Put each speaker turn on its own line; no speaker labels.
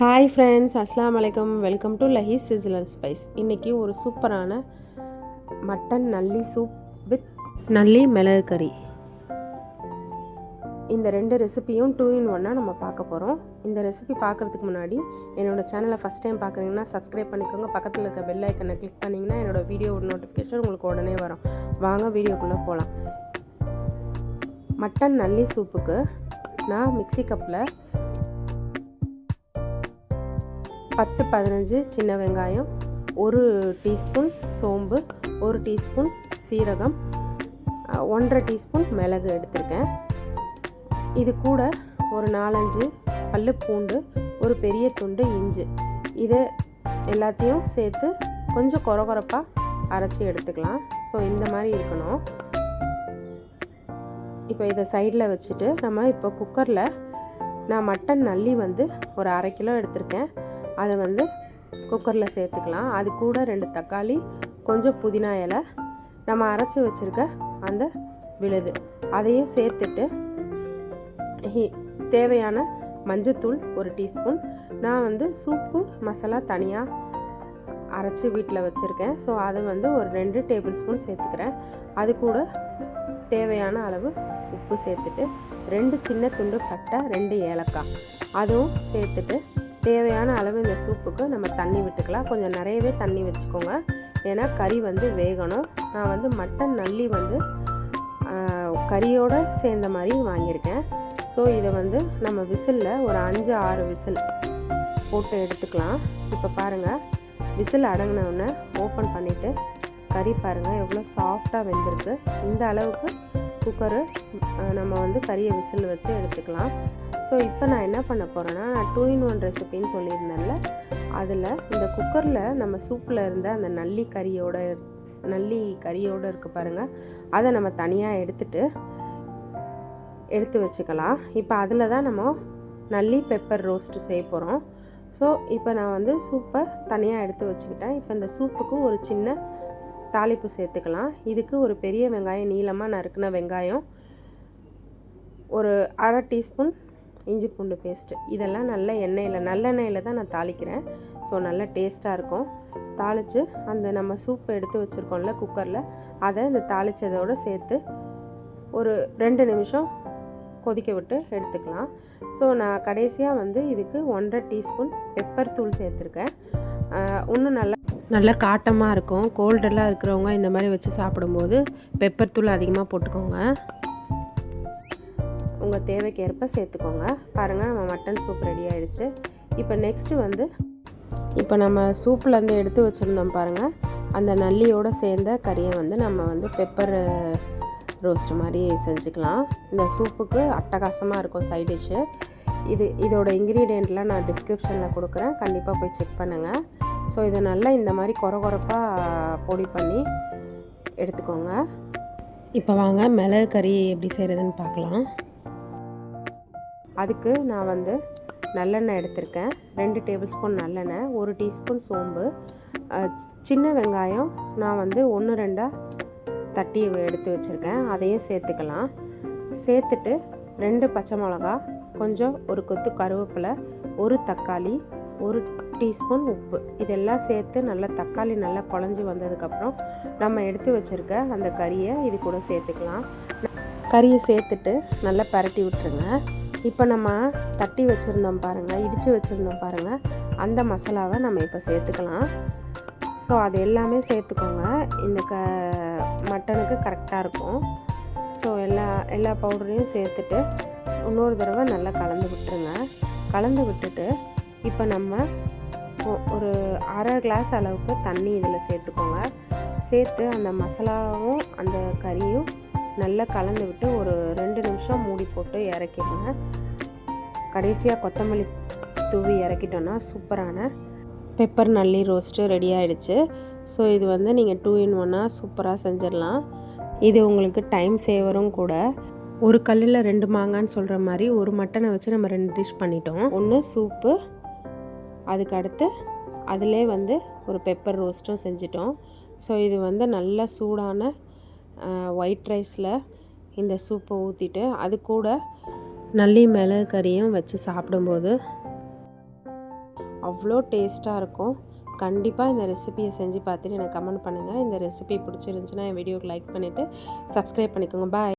Hi friends அஸ்லாம் வலைக்கம் welcome to லஹீஸ் சிசிலர் ஸ்பைஸ் இன்றைக்கி ஒரு சூப்பரான மட்டன் நல்லி சூப் வித் நல்லி மிளகு கறி. இந்த ரெண்டு ரெசிபியும் டூ இன் ஒன்னாக நம்ம பார்க்க போகிறோம் இந்த ரெசிபி பார்க்குறதுக்கு முன்னாடி என்னோட சேனலை ஃபஸ்ட் டைம் பார்க்குறீங்கன்னா சப்ஸ்கிரைப் பண்ணிக்கோங்க. பக்கத்தில் இருக்க பெல் ஐக்கனை கிளிக் பண்ணிங்கன்னா என்னோட வீடியோ நோட்டிஃபிகேஷன் உங்களுக்கு உடனே வரும். வாங்க வீடியோக்குள்ளே போகலாம் மட்டன் நல்லி சூப்புக்கு நான் மிக்ஸி கப்பில் பத்து பதினஞ்சு சின்ன வெங்காயம் ஒரு டீஸ்பூன் சோம்பு ஒரு டீஸ்பூன் சீரகம் ஒன்றரை டீஸ்பூன் மிளகு எடுத்திருக்கேன். இது கூட ஒரு நாலஞ்சு பல்லு பூண்டு ஒரு பெரிய துண்டு இஞ்சி. இதை எல்லாத்தையும் சேர்த்து கொஞ்சம் குறகுறப்பாக அரைச்சி எடுத்துக்கலாம். ஸோ இந்த மாதிரி இருக்கணும். இப்போ இதை சைடில் வச்சுட்டு நம்ம இப்போ குக்கரில் நான் மட்டன் நல்லி வந்து ஒரு அரை கிலோ எடுத்திருக்கேன். அதை வந்து குக்கரில் சேர்த்துக்கலாம். அது கூட ரெண்டு தக்காளி கொஞ்சம் புதினா இலை நம்ம அரைச்சி வச்சுருக்க அந்த விழுது. அதையும் சேர்த்துட்டு ஹி- தேவையான மஞ்சத்தூள் ஒரு டீஸ்பூன். நான் வந்து சூப்பு மசாலா தனியாக அரைச்சி வீட்டில் வச்சுருக்கேன். ஸோ அதை வந்து ஒரு ரெண்டு டேபிள் ஸ்பூன் சேர்த்துக்கிறேன். அது கூட தேவையான அளவு உப்பு சேர்த்துட்டு ரெண்டு சின்ன துண்டு பட்டை ரெண்டு ஏலக்காய். அதுவும் சேர்த்துட்டு தேவையான அளவு இந்த சூப்புக்கு நம்ம தண்ணி விட்டுக்கலாம். கொஞ்சம் நிறையவே தண்ணி வச்சுக்கோங்க. ஏன்னா கறி வந்து வேகணும். நான் வந்து மட்டன் நல்லி வந்து கறியோடு சேர்ந்த மாதிரி வாங்கியிருக்கேன். ஸோ இதை வந்து நம்ம விசிலில் ஒரு அஞ்சு ஆறு விசில் போட்டு எடுத்துக்கலாம். இப்போ பாருங்கள் விசில் அடங்கினவுடனே ஓப்பன் பண்ணிவிட்டு கறி பாருங்கள் எவ்வளோ சாஃப்டாக வெந்திருக்கு. இந்த அளவுக்கு குக்கரு நம்ம வந்து கறியை விசில் வச்சு எடுத்துக்கலாம். ஸோ இப்போ நான் என்ன பண்ண போகிறேன்னா நான் டூ இன் ஒன் ரெசிபின்னு சொல்லியிருந்தேன்ல அதில் இந்த குக்கரில் நம்ம சூப்பில் இருந்த அந்த நல்லி கறியோட நல்லி கறியோடு இருக்குது பாருங்கள் அதை நம்ம தனியாக எடுத்துட்டு எடுத்து வச்சுக்கலாம். இப்போ அதில் தான் நம்ம நல்லி பெப்பர் ரோஸ்ட்டு செய்ய போகிறோம் ஸோ இப்போ நான் வந்து சூப்பை தனியாக எடுத்து வச்சுக்கிட்டேன். இப்போ இந்த சூப்புக்கு ஒரு சின்ன தாளிப்பு சேர்த்துக்கலாம். இதுக்கு ஒரு பெரிய வெங்காயம் நீளமாக நறுக்குன வெங்காயம் ஒரு அரை டீஸ்பூன் இஞ்சி பூண்டு பேஸ்ட்டு. இதெல்லாம் நல்ல எண்ணெயில் நல்லெண்ணெயில் தான் நான் தாளிக்கிறேன். ஸோ நல்ல டேஸ்ட்டாக இருக்கும். தாளித்து அந்த நம்ம சூப்பை எடுத்து வச்சுருக்கோம்ல குக்கரில் அதை இந்த தாளித்ததோடு சேர்த்து ஒரு ரெண்டு நிமிஷம் கொதிக்க விட்டு எடுத்துக்கலாம். ஸோ நான் கடைசியாக வந்து இதுக்கு ஒன்றரை டீஸ்பூன் பெப்பர் தூள் சேர்த்துருக்கேன். இன்னும் நல்லா நல்லா காட்டமாக இருக்கும். கோல்டெல்லாம் இருக்கிறவங்க இந்த மாதிரி வச்சு சாப்பிடும்போது பெப்பர் தூள் அதிகமாக போட்டுக்கோங்க. உங்கள் தேவைக்கேற்ப சேர்த்துக்கோங்க. பாருங்கள் நம்ம மட்டன் சூப் ரெடி ஆயிடுச்சு. இப்போ நெக்ஸ்ட்டு வந்து இப்போ நம்ம சூப்லேருந்து எடுத்து வச்சுருந்தோம் பாருங்கள் அந்த நல்லியோடு சேர்ந்த கறியை வந்து நம்ம வந்து பெப்பர் ரோஸ்ட் மாதிரி செஞ்சுக்கலாம். இந்த சூப்புக்கு அட்டகாசமாக இருக்கும் சைட் டிஷ்ஷு இது இதோட இன்க்ரீடியண்ட்லாம் நான் டிஸ்கிரிப்ஷனில் கொடுக்குறேன். கண்டிப்பாக போய் செக் பண்ணுங்கள் ஸோ இதை நல்லா இந்த மாதிரி கொர கொரப்பாக பொடி பண்ணி எடுத்துக்கோங்க. இப்போ வாங்க மிளகு கறி எப்படி செய்கிறதுன்னு பார்க்கலாம். அதுக்கு நான் வந்து நல்லெண்ணெய் எடுத்திருக்கேன். ரெண்டு டேபிள் ஸ்பூன் நல்லெண்ணெய் ஒரு டீஸ்பூன் சோம்பு. சின்ன வெங்காயம் நான் வந்து ஒன்று ரெண்டாக தட்டி எடுத்து வச்சுருக்கேன். அதையும் சேர்த்துக்கலாம். சேர்த்துட்டு ரெண்டு பச்சை மிளகா கொஞ்சம் ஒரு கொத்து கருவேப்பிலை ஒரு தக்காளி ஒரு டீஸ்பூன் உப்பு. இதெல்லாம் சேர்த்து நல்லா தக்காளி நல்லா குழஞ்சி வந்ததுக்கப்புறம் நம்ம எடுத்து வச்சுருக்க அந்த கறியை இது கூட சேர்த்துக்கலாம். கறியை சேர்த்துட்டு நல்லா பரட்டி விட்டுருங்க. இப்போ நம்ம தட்டி வச்சுருந்தோம் பாருங்கள் இடித்து வச்சுருந்தோம் பாருங்கள் அந்த மசாலாவை நம்ம இப்போ சேர்த்துக்கலாம். ஸோ அது எல்லாமே சேர்த்துக்கோங்க. இந்த க மட்டனுக்கு கரெக்டாக இருக்கும். ஸோ எல்லா எல்லா பவுடரையும் சேர்த்துட்டு இன்னொரு தடவை நல்லா கலந்து விட்டுருங்க. கலந்து விட்டுட்டு இப்போ நம்ம ஒ- ஒரு அரை கிளாஸ் அளவுக்கு தண்ணி இதில் சேர்த்துக்கோங்க. சேர்த்து அந்த மசாலாவும் அந்த கறியும் நல்லா கலந்து விட்டு ஒரு ரெண்டு நிமிஷம் மூடி போட்டு இறக்கிடுங்க. கடைசியாக கொத்தமல்லி தூவி இறக்கிட்டோன்னா சூப்பரான பெப்பர் நல்லி ரோஸ்ட்டு ரெடி ஆகிடுச்சு ஸோ இது வந்து நீங்கள் டூ இன் ஒன்னாக சூப்பராக செஞ்சிடலாம். இது உங்களுக்கு டைம் சேவரும் கூட. ஒரு கல்லில் ரெண்டு மாங்கான்னு சொல்கிற மாதிரி ஒரு மட்டனை வச்சு நம்ம ரெண்டு டிஷ் பண்ணிட்டோம். ஒன்று சூப்பு அதுக்கு அடுத்து அதிலே வந்து ஒரு பெப்பர் ரோஸ்ட்டும் செஞ்சிட்டோம். ஸோ இது வந்து நல்ல சூடான ஒயிட் ரைஸில் இந்த சூப்பை ஊற்றிட்டு அது கூட நல்லி மிளகு கறியும் வச்சு சாப்பிடும்போது அவ்வளோ டேஸ்ட்டாக இருக்கும். கண்டிப்பாக இந்த ரெசிபியை செஞ்சு பார்த்துட்டு எனக்கு கமெண்ட் பண்ணுங்கள் இந்த ரெசிபி பிடிச்சிருந்துச்சுன்னா என் வீடியோக்கு லைக் பண்ணிவிட்டு சப்ஸ்கிரைப் பண்ணிக்கோங்க. பாய்